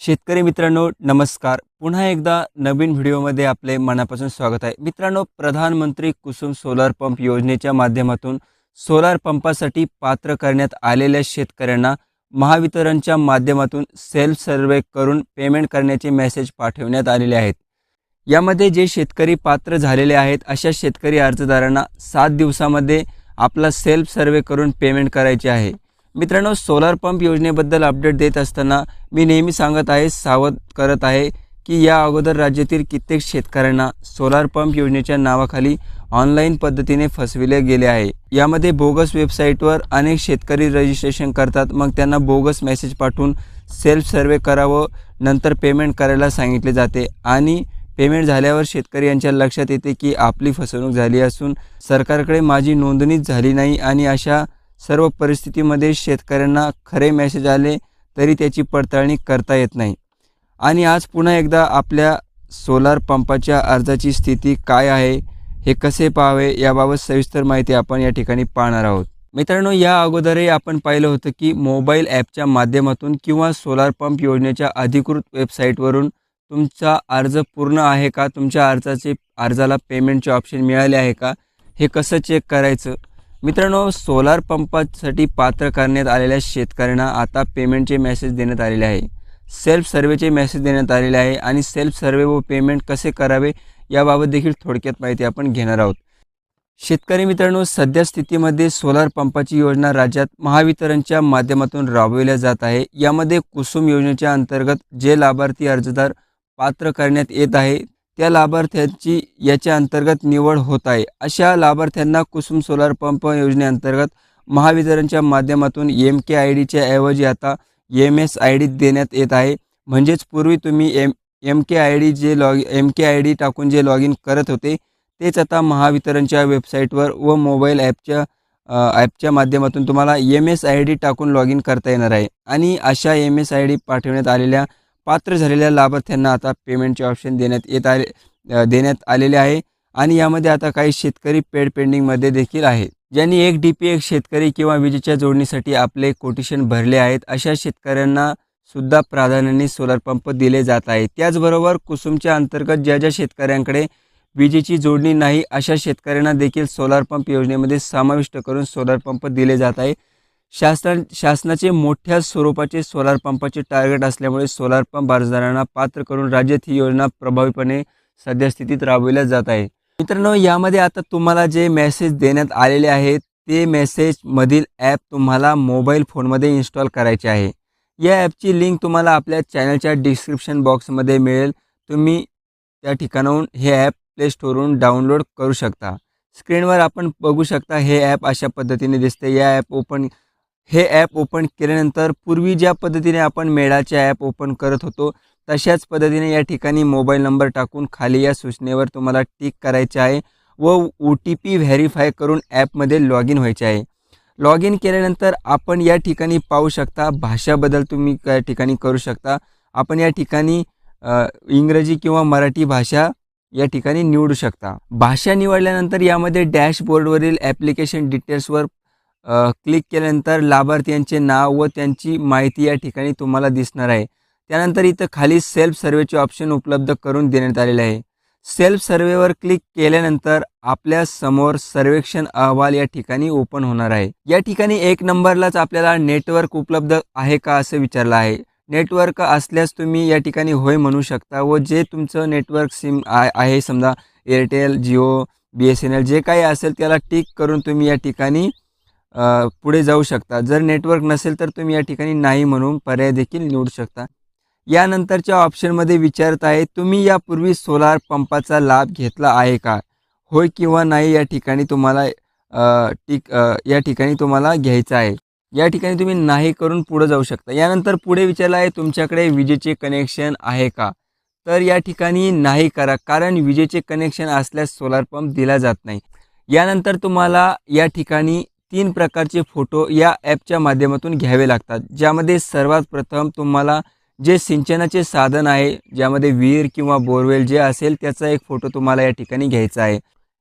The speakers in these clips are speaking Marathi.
शेतकरी मित्रांनो नमस्कार. पुन्हा एकदा नवीन व्हिडिओमध्ये आपले मनापासून स्वागत आहे. मित्रांनो प्रधानमंत्री कुसुम सोलार पंप योजनेच्या माध्यमातून सोलार पंपासाठी पात्र करण्यात आलेल्या शेतकऱ्यांना महावितरणच्या माध्यमातून सेल्फ सर्वे करून पेमेंट करण्याचे मेसेज पाठवण्यात आलेले आहेत. यामध्ये जे शेतकरी पात्र झालेले आहेत अशा शेतकरी अर्जदारांना सात दिवसामध्ये आपला सेल्फ सर्वे करून पेमेंट करायचे आहे. मित्रांनो सोलार पंप योजनेबद्दल अपडेट देत असताना मी नेहमी सांगत आहे सावध करत आहे की या अगोदर राज्यातील कित्येक शेतकऱ्यांना सोलार पंप योजनेच्या नावाखाली ऑनलाईन पद्धतीने फसविले गेले आहे. यामध्ये बोगस वेबसाईटवर अनेक शेतकरी रजिस्ट्रेशन करतात. मग त्यांना बोगस मेसेज पाठवून सेल्फ सर्वे करावं नंतर पेमेंट करायला सांगितले जाते. आणि पेमेंट झाल्यावर शेतकरी यांच्या लक्षात येते की आपली फसवणूक झाली असून सरकारकडे माझी नोंदणीच झाली नाही. आणि अशा सर्व परिस्थितीमध्ये शेतकऱ्यांना खरे मेसेज आले तरी त्याची पडताळणी करता येत नाही. आणि आज पुन्हा एकदा आपल्या सोलार पंपाच्या अर्जाची स्थिती काय आहे हे कसे पाहावे याबाबत सविस्तर माहिती आपण या ठिकाणी पाहणार आहोत. मित्रांनो या अगोदरही आपण पाहिलं होतं की मोबाईल ॲपच्या माध्यमातून किंवा सोलार पंप योजनेच्या अधिकृत वेबसाईटवरून तुमचा अर्ज पूर्ण आहे का तुमच्या अर्जाचे अर्जाला पेमेंटचे ऑप्शन मिळाले आहे का हे कसं चेक करायचं मित्रांनो सोलार पंपासाठी पात्र करण्यात आलेल्या शेतकऱ्यांना आता पेमेंटचे मेसेज देण्यात आलेले आहे. सेल्फ सर्वेचे मेसेज देण्यात आलेले आहे आणि सेल्फ सर्वे व पेमेंट कसे करावे याबाबत देखील थोडक्यात माहिती आपण घेणार आहोत. शेतकरी मित्रांनो सध्या स्थितीमध्ये सोलार पंपाची योजना राज्यात महावितरणच्या माध्यमातून राबविल्या जात आहे. यामध्ये कुसुम योजनेच्या अंतर्गत जे लाभार्थी अर्जदार पात्र करण्यात येत आहे त्या लाभार्थ्यांची याच्या अंतर्गत निवड होत आहे. अशा लाभार्थ्यांना कुसुम सोलार पंप योजनेअंतर्गत महावितरणच्या माध्यमातून एम के आय डीच्या ऐवजी आता एम एस आय डी देण्यात येत आहे. म्हणजेच पूर्वी तुम्ही M M K I D जे log M K I D टाकून जे लॉग इन करत होते तेच आता महावितरणच्या वेबसाईटवर व मोबाईल ॲपच्या ॲपच्या माध्यमातून तुम्हाला एम एस आय डी टाकून लॉग इन करता येणार आहे. आणि अशा एम एस आय डी पाठवण्यात आलेल्या पात्र झालेल्या लाभार्थ्यांना आता पेमेंटचे ऑप्शन देण्यात येत आले देण्यात आलेले आहे. आणि यामध्ये आता काही शेतकरी पेड पेंडिंगमध्ये देखील आहेत. ज्यांनी एक डी पी एक शेतकरी किंवा विजेच्या जोडणीसाठी आपले कोटेशन भरले आहेत अशा शेतकऱ्यांना सुद्धा प्राधान्याने सोलार पंप दिले जात आहे त्याचबरोबर कुसुमच्या अंतर्गत ज्या ज्या शेतकऱ्यांकडे विजेची जोडणी नाही अशा शेतकऱ्यांना देखील सोलार पंप योजनेमध्ये समाविष्ट करून सोलार पंप दिले जात आहे. शासन शासनाचे मोठ्या स्वरूपाचे सोलार पंपाचे टार्गेट असल्यामुळे सोलार पंप अर्जदारांना पात्र करून राज्यात ही योजना प्रभावीपणे सद्यस्थितीत राबविल्या जात आहे. मित्रांनो यामध्ये आता तुम्हाला जे मेसेज देण्यात आलेले आहेत ते मेसेजमधील ॲप तुम्हाला मोबाईल फोनमध्ये इन्स्टॉल करायचे आहे. या ॲपची लिंक तुम्हाला आपल्या चॅनलच्या डिस्क्रिप्शन बॉक्समध्ये मिळेल. तुम्ही त्या ठिकाणाहून हे ॲप प्ले स्टोरवरून डाउनलोड करू शकता. स्क्रीनवर आपण बघू शकता हे ॲप अशा पद्धतीने दिसते या ॲप ओपन हे ॲप ओपन केल्यानंतर पूर्वी ज्या पद्धतीने आपण मेळाचे ॲप ओपन करत होतो तशाच पद्धतीने या ठिकाणी मोबाईल नंबर टाकून खाली या सूचनेवर तुम्हाला टिक करायचे आहे व ओ टी पी व्हेरीफाय करून ॲपमध्ये लॉग इन व्हायचे आहे. लॉग इन केल्यानंतर आपण या ठिकाणी पाहू शकता भाषा बदल तुम्ही त्या ठिकाणी करू शकता. आपण या ठिकाणी इंग्रजी किंवा मराठी भाषा या ठिकाणी निवडू शकता. भाषा निवडल्यानंतर यामध्ये डॅशबोर्डवरील ॲप्लिकेशन डिटेल्सवर क्लिक केल्यानंतर लाभार्थ्यांचे नाव व त्यांची माहिती या ठिकाणी तुम्हाला दिसणार आहे. त्यानंतर इथं खाली सेल्फ सर्वेचे ऑप्शन उपलब्ध करून देण्यात आलेले आहे. सेल्फ सर्वेवर क्लिक केल्यानंतर आपल्यासमोर सर्वेक्षण अहवाल या ठिकाणी ओपन होणार आहे. या ठिकाणी एक नंबरलाच आपल्याला नेटवर्क उपलब्ध आहे का असं विचारलं आहे. नेटवर्क असल्यास तुम्ही या ठिकाणी होय म्हणू शकता व जे तुमचं नेटवर्क सिम आहे समजा Airtel Jio B S N L जे काही असेल त्याला टिक करून तुम्ही या ठिकाणी पुढे जाऊ शकता. जर नेटवर्क नसेल तर तुम्ही या ठिकाणी नाही म्हणून पर्याय देखील निवडू शकता. यानंतरच्या ऑप्शनमध्ये विचारत आहे तुम्ही यापूर्वी सोलार पंपाचा लाभ घेतला आहे का? होय किंवा नाही या ठिकाणी तुम्हाला टिक या ठिकाणी तुम्हाला घ्यायचं आहे. या ठिकाणी तुम्ही नाही करून पुढे जाऊ शकता. यानंतर पुढे विचारलं आहे तुमच्याकडे विजेचे कनेक्शन आहे का? तर या ठिकाणी नाही करा कारण विजेचे कनेक्शन असल्यास सोलार पंप दिला जात नाही. यानंतर तुम्हाला या ठिकाणी तीन प्रकारचे फोटो या ॲपच्या माध्यमातून घ्यावे लागतात. ज्यामध्ये सर्वात प्रथम तुम्हाला जे सिंचनाचे साधन आहे ज्यामध्ये विहीर किंवा बोरवेल जे असेल त्याचा एक फोटो तुम्हाला या ठिकाणी घ्यायचा आहे.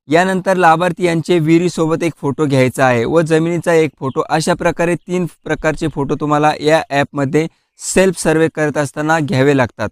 यानंतर लाभार्थी यांचे विहिरीसोबत एक फोटो घ्यायचा आहे व जमिनीचा एक फोटो. अशा प्रकारे तीन प्रकारचे फोटो तुम्हाला या ॲपमध्ये सेल्फ सर्वे करत असताना घ्यावे लागतात.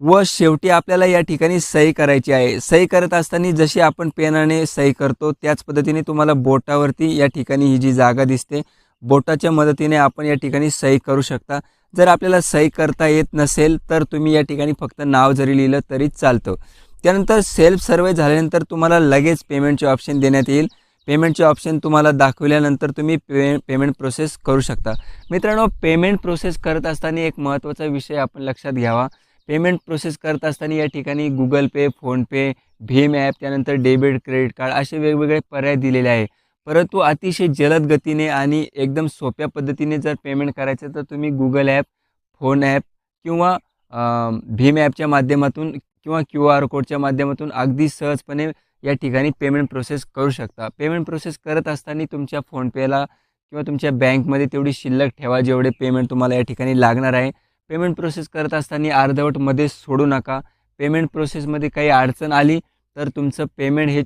व शेवटी आपल्याला या ठिकाणी सही करायची आहे. सही करत असताना जशी आपण पेनाने सही करतो त्याच पद्धतीने तुम्हाला बोटावरती या ठिकाणी ही जी जागा दिसते बोटाच्या मदतीने आपण या ठिकाणी सही करू शकता. जर आपल्याला सही करता येत नसेल तर तुम्ही या ठिकाणी फक्त नाव जरी लिहिलं तरी चालतं. त्यानंतर सेल्फ सर्वे झाल्यानंतर तुम्हाला लगेच पेमेंटचे ऑप्शन देण्यात येईल. पेमेंटचे ऑप्शन तुम्हाला दाखवल्यानंतर तुम्ही पे पेमेंट प्रोसेस करू शकता. मित्रांनो पेमेंट प्रोसेस करत असताना एक महत्त्वाचा विषय आपण लक्षात घ्यावा. पेमेंट प्रोसेस करत असताना या ठिकाणी गुगल पे फोनपे भीम ॲप त्यानंतर डेबिट क्रेडिट कार्ड असे वेगवेगळे पर्याय दिलेले आहे परंतु अतिशय जलद गतीने आणि एकदम सोप्या पद्धतीने जर पेमेंट करायचं तर तुम्ही गुगल ॲप फोन ॲप किंवा भीम ॲपच्या माध्यमातून किंवा क्यू आर कोडच्या माध्यमातून अगदी सहजपणे या ठिकाणी पेमेंट प्रोसेस करू शकता. पेमेंट प्रोसेस करत असताना तुमच्या फोनपेला किंवा तुमच्या बँकमध्ये तेवढी शिल्लक ठेवा जेवढे पेमेंट तुम्हाला या ठिकाणी लागणार आहे. पेमेंट प्रोसेस करत असताना अर्धवटमध्ये सोडू नका. पेमेंट प्रोसेसमध्ये काही अडचण आली तर तुमचं पेमेंट हे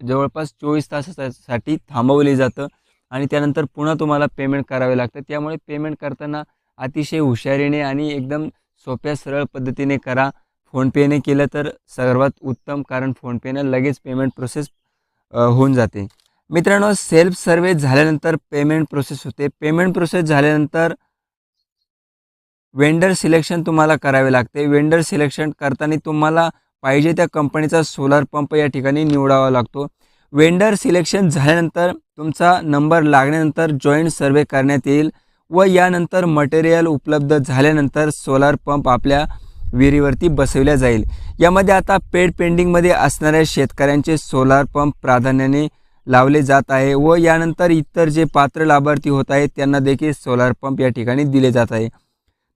जवळपास चोवीस तासासाठी थांबवले जातं आणि त्यानंतर पुन्हा तुम्हाला पेमेंट करावे लागतं. त्यामुळे पेमेंट करताना अतिशय हुशारीने आणि एकदम सोप्या सरळ पद्धतीने करा. फोनपेने केलं तर सर्वात उत्तम कारण फोनपेनं लगेच पेमेंट प्रोसेस होऊन जाते. मित्रांनो सेल्फ सर्वे झाल्यानंतर पेमेंट प्रोसेस होते. पेमेंट प्रोसेस झाल्यानंतर वेंडर सिलेक्शन तुम्हाला करावे लागते. वेंडर सिलेक्शन करताना तुम्हाला पाहिजे त्या कंपनीचा सोलार पंप या ठिकाणी निवडावा लागतो. वेंडर सिलेक्शन झाल्यानंतर तुमचा नंबर लागल्यानंतर जॉईंट सर्वे करण्यात येईल व यानंतर मटेरियल उपलब्ध झाल्यानंतर सोलार पंप आपल्या विहिरीवरती बसवल्या जाईल. यामध्ये आता पेड पेंडिंगमध्ये असणाऱ्या शेतकऱ्यांचे सोलार पंप प्राधान्याने लावले जात आहे व यानंतर इतर जे पात्र लाभार्थी होत आहेत त्यांना देखील सोलार पंप या ठिकाणी दिले जात आहे.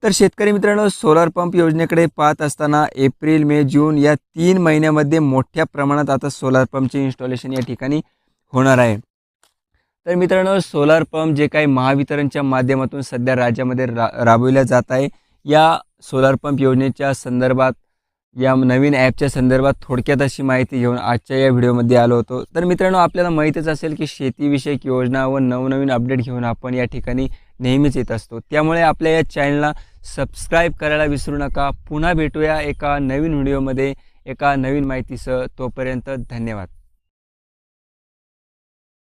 तर शेतकरी मित्रांनो सोलार पंप योजनेकडे पाहत असताना एप्रिल मे जून या तीन महिन्यामध्ये मोठ्या प्रमाणात आता सोलार पंपचे इन्स्टॉलेशन या ठिकाणी होणार आहे. तर मित्रांनो सोलार पंप जे काही महावितरणच्या माध्यमातून सध्या राज्यामध्ये रा राबविल्या जात आहे. या सोलार पंप योजनेच्या संदर्भात या नवीन ॲपच्या संदर्भात थोडक्यात अशी माहिती घेऊन आजच्या या व्हिडिओमध्ये आलो होतो. तर मित्रांनो आपल्याला माहीतच असेल की शेतीविषयक योजना व नवनवीन अपडेट घेऊन आपण या ठिकाणी नेहमीच येत असतो. त्यामुळे आपल्या या चॅनलला सबस्क्राईब करायला विसरू नका. पुन्हा भेटूया एका नवीन व्हिडिओमध्ये. एका नवीन माहितीसह. तोपर्यंत धन्यवाद.